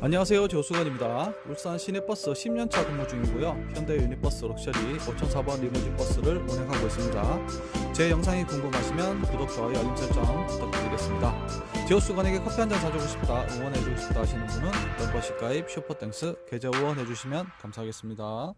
안녕하세요. 조수건입니다. 울산 시내버스 10년차 근무 중이고요. 현대 유니버스 럭셔리 5004번 리무진 버스를 운행하고 있습니다. 제 영상이 궁금하시면 구독, 좋아요, 알림 설정 부탁드리겠습니다. 조수건에게 커피 한 잔 사주고 싶다 응원해주고 싶다 하시는 분은 멤버십 가입 슈퍼땡스 계좌 후원해주시면 감사하겠습니다.